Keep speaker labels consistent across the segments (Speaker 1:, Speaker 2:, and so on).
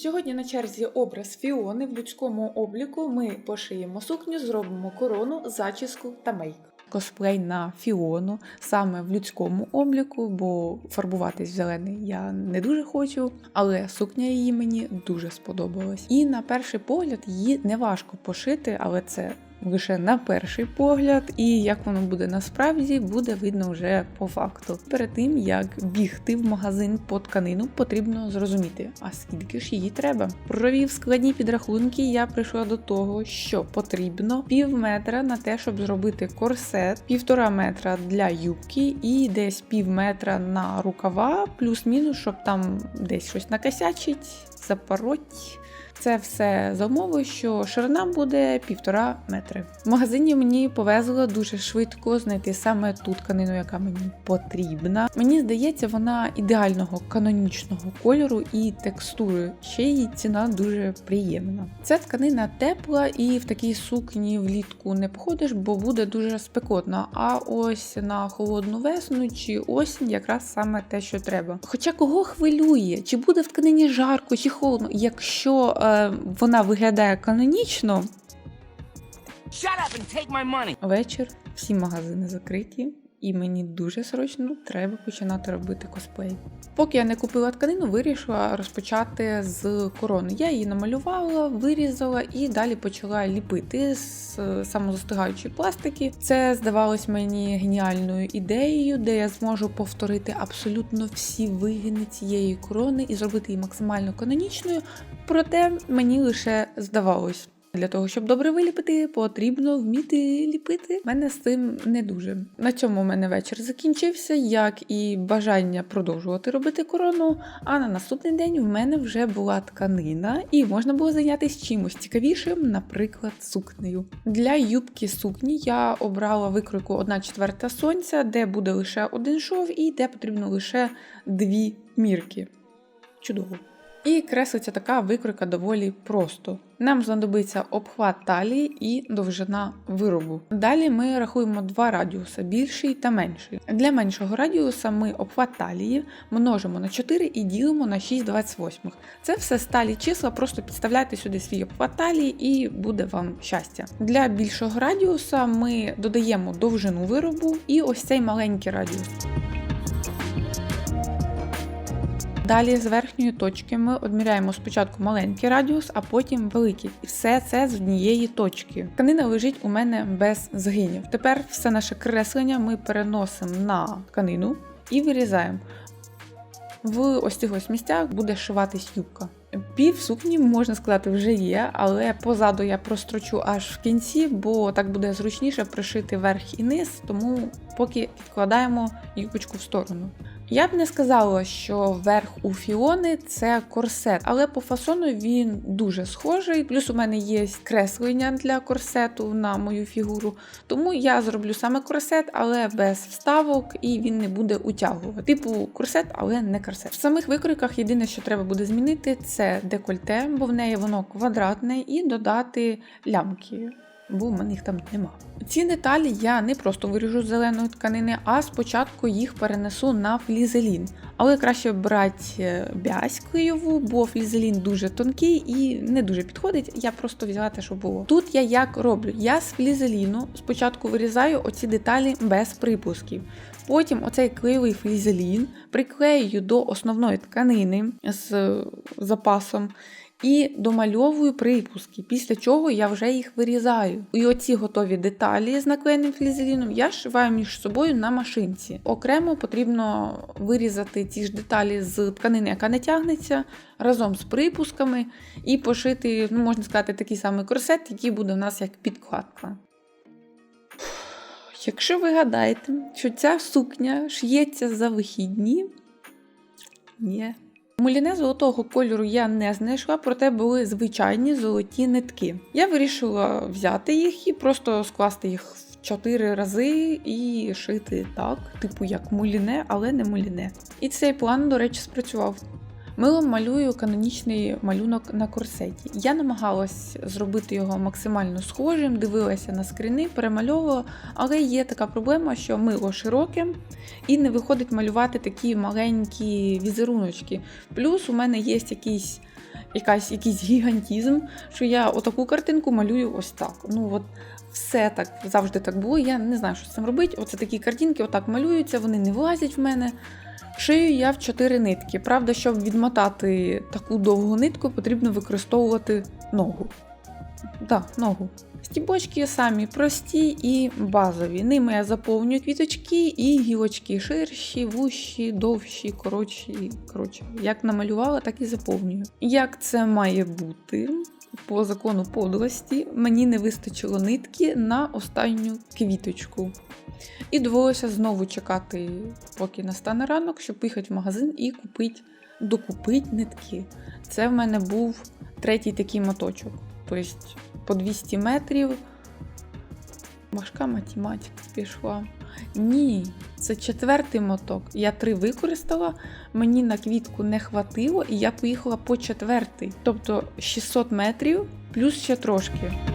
Speaker 1: Сьогодні на черзі образ Фіони в людському обліку. Ми пошиємо сукню, зробимо корону, зачіску та мейк. Косплей на Фіону саме в людському обліку, бо фарбуватись в зелений я не дуже хочу, але сукня її мені дуже сподобалась. І на перший погляд її не важко пошити, але це лише на перший погляд, і як воно буде насправді, буде видно вже по факту. Перед тим як бігти в магазин по тканину, потрібно зрозуміти, а скільки ж її треба. Провів складні підрахунки. Я прийшла до того, що потрібно пів метра на те, щоб зробити корсет, півтора метра для юбки і десь пів метра на рукава, плюс-мінус, щоб там десь щось накосячить, запороть. Це все за умови, що ширина буде півтора метри. В магазині мені повезло дуже швидко знайти саме ту тканину, яка мені потрібна. Мені здається, вона ідеального канонічного кольору і текстури. Ще її ціна дуже приємна. Ця тканина тепла і в такій сукні влітку не походиш, бо буде дуже спекотно. А ось на холодну весну чи осінь якраз саме те, що треба. Хоча кого хвилює, чи буде в тканині жарко, чи холодно, якщо е, вона виглядає канонічно, вечір, всі магазини закриті, і мені дуже срочно треба починати робити косплей. Поки я не купила тканину, вирішила розпочати з корони. Я її намалювала, вирізала і далі почала ліпити з е, самозастигаючої пластики. Це здавалось мені геніальною ідеєю, де я зможу повторити абсолютно всі вигини цієї корони і зробити її максимально канонічною. Проте мені лише здавалось. Для того, щоб добре виліпити, потрібно вміти ліпити. У мене з цим не дуже. На цьому у мене вечір закінчився, як і бажання продовжувати робити корону. А на наступний день в мене вже була тканина, і можна було зайнятися чимось цікавішим, наприклад, сукнею. Для юбки сукні я обрала викройку 1 четверта сонця, де буде лише один шов і де потрібно лише дві мірки. Чудово. І креслиться така викройка доволі просто. Нам знадобиться обхват талії і довжина виробу. Далі ми рахуємо два радіуси більший та менший. Для меншого радіуса ми обхват талії множимо на 4 і ділимо на 6,28. Це все сталі числа, просто підставляйте сюди свій обхват талії і буде вам щастя. Для більшого радіуса ми додаємо довжину виробу і ось цей маленький радіус. Далі з верхньої точки ми одміряємо спочатку маленький радіус, а потім великий. І все це з однієї точки. Тканина лежить у мене без згинів. Тепер все наше креслення ми переносимо на тканину і вирізаємо. В ось цих ось місцях буде шиватись юбка. Пів сукні, можна сказати, вже є, але позаду я прострочу аж в кінці, бо так буде зручніше пришити верх і низ, тому поки відкладаємо юбочку в сторону. Я б не сказала, що верх у Фіони це корсет, але по фасону він дуже схожий. Плюс у мене є креслення для корсету на мою фігуру. Тому я зроблю саме корсет, але без вставок, і він не буде утягувати. Типу корсет, але не корсет. В самих викройках єдине, що треба буде змінити, це декольте, бо в неї воно квадратне, і додати лямки бо в мене їх там нема. Ці деталі я не просто виріжу з зеленої тканини, а спочатку їх перенесу на флізелін. Але краще брати бязь клеєву, бо флізелін дуже тонкий і не дуже підходить. Я просто взяла те, що було. Тут я як роблю? Я з флізеліну спочатку вирізаю оці деталі без припусків. Потім оцей клеєвий флізелін приклею до основної тканини з запасом і домальовую припуски, після чого я вже їх вирізаю. І оці готові деталі з наклеєним флізеліном я шиваю між собою на машинці. Окремо потрібно вирізати ці ж деталі з тканини, яка не тягнеться, разом з припусками, і пошити, ну можна сказати, такий самий корсет, який буде у нас як підкладка. Якщо ви гадаєте, що ця сукня шиється за вихідні, ні. Муліне золотого кольору я не знайшла, проте були звичайні золоті нитки. Я вирішила взяти їх і просто скласти їх в чотири рази і шити так, типу як муліне, але не муліне. І цей план, до речі, спрацював. Милом малюю канонічний малюнок на корсеті. Я намагалась зробити його максимально схожим, дивилася на скріни, перемальовувала, але є така проблема, що мило широке і не виходить малювати такі маленькі візеруночки. Плюс у мене є якийсь якась, якийсь гігантізм, що я отаку картинку малюю ось так. Ну от все так завжди так було. Я не знаю, що з цим робити. Оце такі картинки отак малюються, вони не влазять в мене. Шию я в чотири нитки. Правда, щоб відмотати таку довгу нитку, потрібно використовувати ногу. Так, ногу. Стібочки самі прості і базові. Ними я заповнюю квіточки і гілочки ширші, вущі, довші, коротші. Коротше, як намалювала, так і заповнюю. Як це має бути? По закону подлості мені не вистачило нитки на останню квіточку. І довелося знову чекати, поки настане ранок, щоб поїхати в магазин і купити, докупити нитки. Це в мене був третій такий моточок. Тобто по 200 метрів. Важка математика пішла. Ні, це четвертий моток. Я три використала, мені на квітку не хватило, і я поїхала по четвертий. Тобто 600 метрів плюс ще трошки.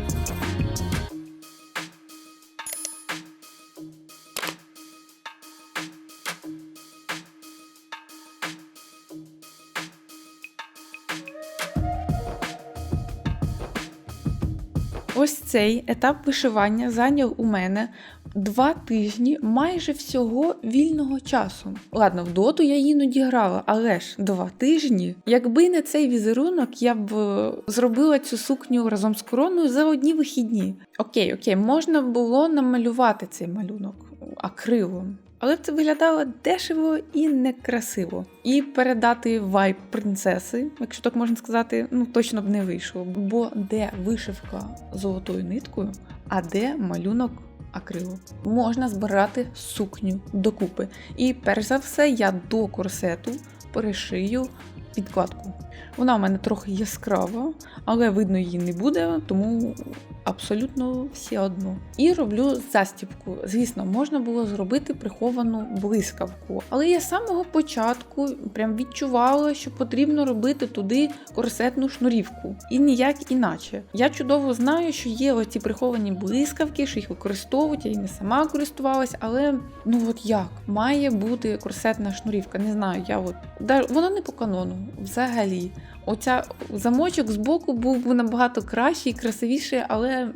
Speaker 1: Цей етап вишивання зайняв у мене два тижні майже всього вільного часу. Ладно, в доту я іноді грала, але ж два тижні. Якби не цей візерунок, я б е, зробила цю сукню разом з короною за одні вихідні. Окей, окей, можна було намалювати цей малюнок акрилом. Але це виглядало дешево і некрасиво. І передати вайб принцеси, якщо так можна сказати, ну точно б не вийшло. Бо де вишивка золотою ниткою, а де малюнок акрилу. Можна збирати сукню докупи. І перш за все, я до корсету перешию підкладку. Вона у мене трохи яскрава, але видно її не буде, тому абсолютно все одно. І роблю застібку. Звісно, можна було зробити приховану блискавку, але я з самого початку прям відчувала, що потрібно робити туди корсетну шнурівку. І ніяк іначе. Я чудово знаю, що є оці приховані блискавки, що їх використовують, я і не сама користувалась, але ну от як має бути корсетна шнурівка? Не знаю, я от да, воно не по канону взагалі. Оця замочок збоку був би набагато кращий красивіший, але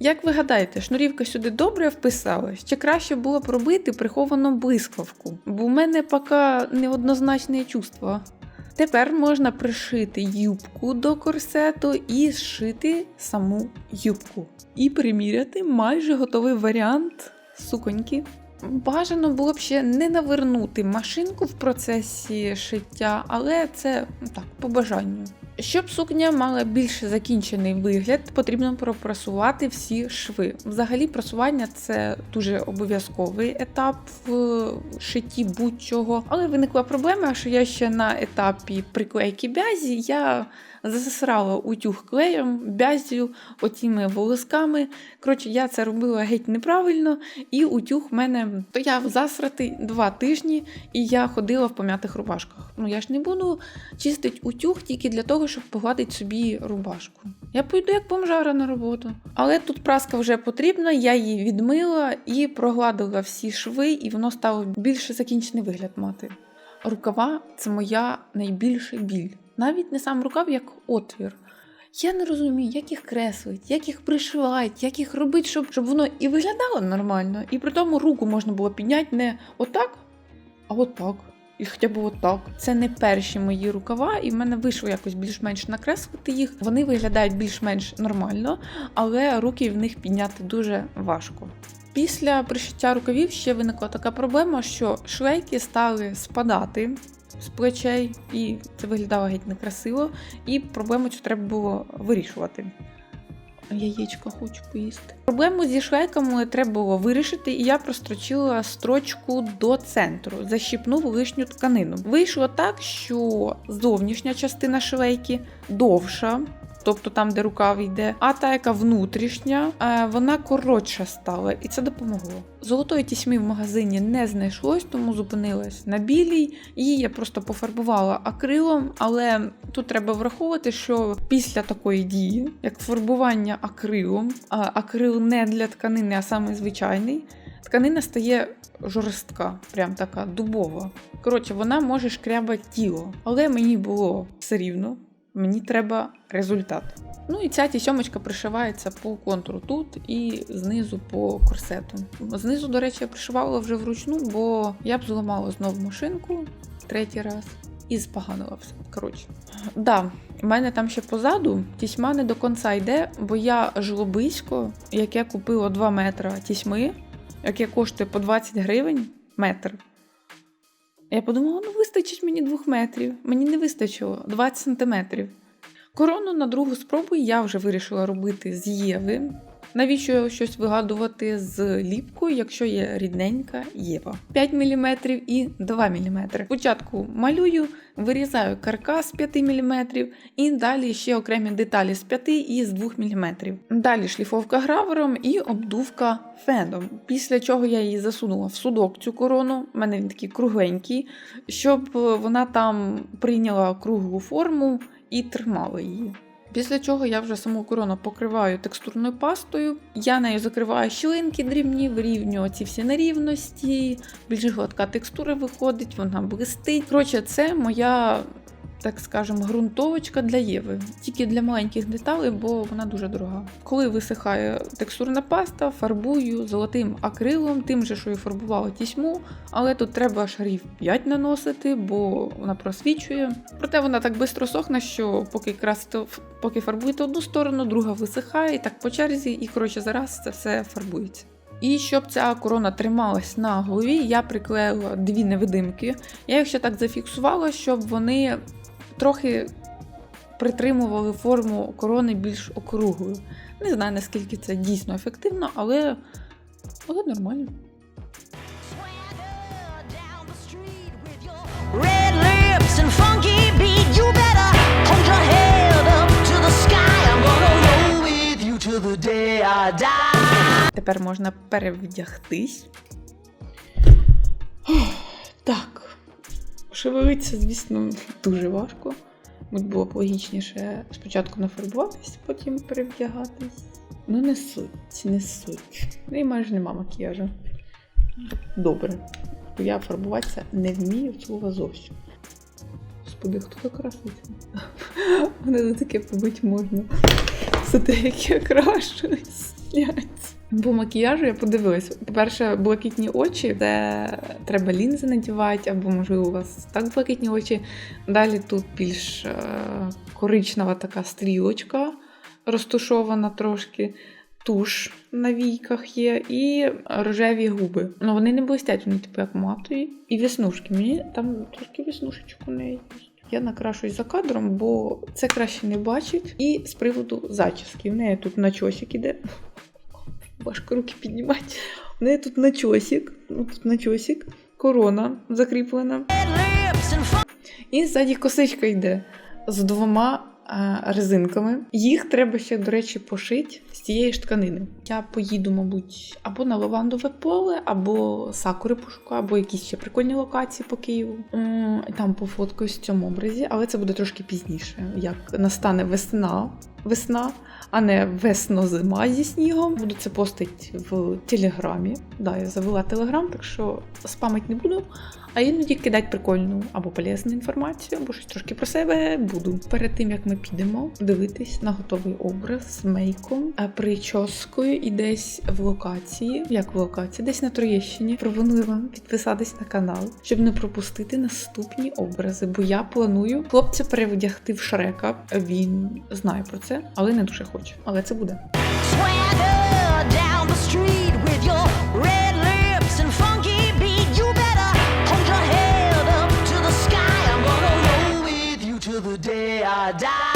Speaker 1: як ви гадаєте, шнурівка сюди добре вписалась? Чи краще було б робити приховану блискавку? Бо в мене поки неоднозначне чувство. Тепер можна пришити юбку до корсету і зшити саму юбку. І приміряти майже готовий варіант суконьки. Бажано було б ще не навернути машинку в процесі шиття, але це ну, так, по бажанню. Щоб сукня мала більш закінчений вигляд, потрібно пропрасувати всі шви. Взагалі, прасування це дуже обов'язковий етап в шитті будь-чого. Але виникла проблема, що я ще на етапі приклейки бязі я засрала утюг клеєм, бязю, оціми волосками. Коротше, я це робила геть неправильно, і утюг в мене стояв засратий два тижні, і я ходила в пом'ятих рубашках. Ну я ж не буду чистити утюг тільки для того, щоб погладити собі рубашку. Я пойду як бомжара на роботу. Але тут праска вже потрібна, я її відмила і прогладила всі шви, і воно стало більше закінчений вигляд мати. Рукава це моя найбільша біль. Навіть не сам рукав, як отвір. Я не розумію, як їх креслить, як їх пришивають, як їх робити, щоб, щоб воно і виглядало нормально, і при тому руку можна було підняти не отак, а отак. І хоча б отак. Це не перші мої рукава, і в мене вийшло якось більш-менш накреслити їх. Вони виглядають більш-менш нормально, але руки в них підняти дуже важко. Після пришиття рукавів ще виникла така проблема, що шлейки стали спадати з плечей, і це виглядало геть некрасиво, і проблему цю треба було вирішувати. Яєчко хочу поїсти. Проблему зі шлейками треба було вирішити, і я прострочила строчку до центру, защіпнув лишню тканину. Вийшло так, що зовнішня частина шлейки довша. Тобто там, де рукав йде, а та, яка внутрішня, е, вона коротша стала, і це допомогло. Золотої тісьми в магазині не знайшлось, тому зупинилась на білій. Її я просто пофарбувала акрилом, але тут треба враховувати, що після такої дії, як фарбування акрилом, акрил не для тканини, а саме звичайний. Тканина стає жорстка, прям така дубова. Коротше, вона може шкрябати тіло, але мені було все рівно. Мені треба результат. Ну і ця тісьомочка пришивається по контуру тут і знизу по корсету. Знизу, до речі, я пришивала вже вручну, бо я б зламала знову машинку третій раз і споганила все. Коротше. Да, у мене там ще позаду тісьма не до кінця йде, бо я жлобисько, яке купила 2 метри тісьми, яке коштує по 20 гривень метр. Я подумала, ну вистачить мені 2 метрів. Мені не вистачило 20 сантиметрів. Корону на другу спробу я вже вирішила робити з Єви. Навіщо щось вигадувати з ліпкою, якщо є рідненька Єва? 5 мм і 2 мм. Спочатку малюю, вирізаю каркас 5 мм і далі ще окремі деталі з 5 і з 2 мм. Далі шліфовка гравером і обдувка феном. Після чого я її засунула в судок цю корону. У мене він такий кругленький, щоб вона там прийняла круглу форму і тримала її. Після чого я вже саму корону покриваю текстурною пастою. Я нею закриваю щілинки дрібні, вирівнюю ці всі нерівності, більш гладка текстура виходить, вона блистить. Коротше, це моя, так скажемо, ґрунтовочка для Єви. Тільки для маленьких деталей, бо вона дуже дорога. Коли висихає текстурна паста, фарбую золотим акрилом, тим же, що і фарбувала тісьму, але тут треба шарів 5 наносити, бо вона просвічує. Проте вона так швидко сохне, що поки красите, поки фарбуєте одну сторону, друга висихає, і так по черзі, і коротше зараз це все фарбується. І щоб ця корона трималась на голові, я приклеїла дві невидимки. Я їх ще так зафіксувала, щоб вони трохи притримували форму корони більш округлою. Не знаю, наскільки це дійсно ефективно, але, але нормально. Тепер можна перевдягтись. Так. Шевелиться, звісно, дуже важко. Мабуть, було б логічніше спочатку нафарбуватись, потім перевдягатись. Ну, не суть, не суть. Ну і майже нема макіяжу. Добре. Я фарбуватися не вмію цього зовсім. Господи, хто так краситься? Мене за таке побить можна. За те, як я крашусь. По макіяжу я подивилась. По-перше, блакитні очі, де треба лінзи надівати, або, можливо, у вас так блакитні очі. Далі тут більш е, коричнева така стрілочка, розтушована трошки. Туш на війках є, і рожеві губи. Ну вони не блистять, вони типу як матові. І веснушки. Мені там трошки веснушечок у неї. є. Я накрашусь за кадром, бо це краще не бачить. І з приводу зачіски. В неї тут начосик іде. Важко руки піднімати. У неї тут начосик, ну тут начосик, корона закріплена. І ззаді косичка йде з двома е, резинками. Їх треба ще, до речі, пошити з цієї ж тканини. Я поїду, мабуть, або на лавандове поле, або сакури пошукаю, або якісь ще прикольні локації по Києву. Там пофоткаюсь в цьому образі, але це буде трошки пізніше, як настане весна. Весна, а не весно-зима зі снігом. Буду це постити в телеграмі. Да, я завела телеграм, так що спамить не буду. А іноді кидати прикольну або полезну інформацію, або щось трошки про себе буду. Перед тим як ми підемо дивитись на готовий образ з мейком, а прическою і десь в локації, як в локації, десь на Троєщині. Пропоную вам підписатись на канал, щоб не пропустити наступні образи. Бо я планую хлопця перевдягти в Шрека. Він знає про це, але не дуже хоче. Але це буде.
Speaker 2: down the street die.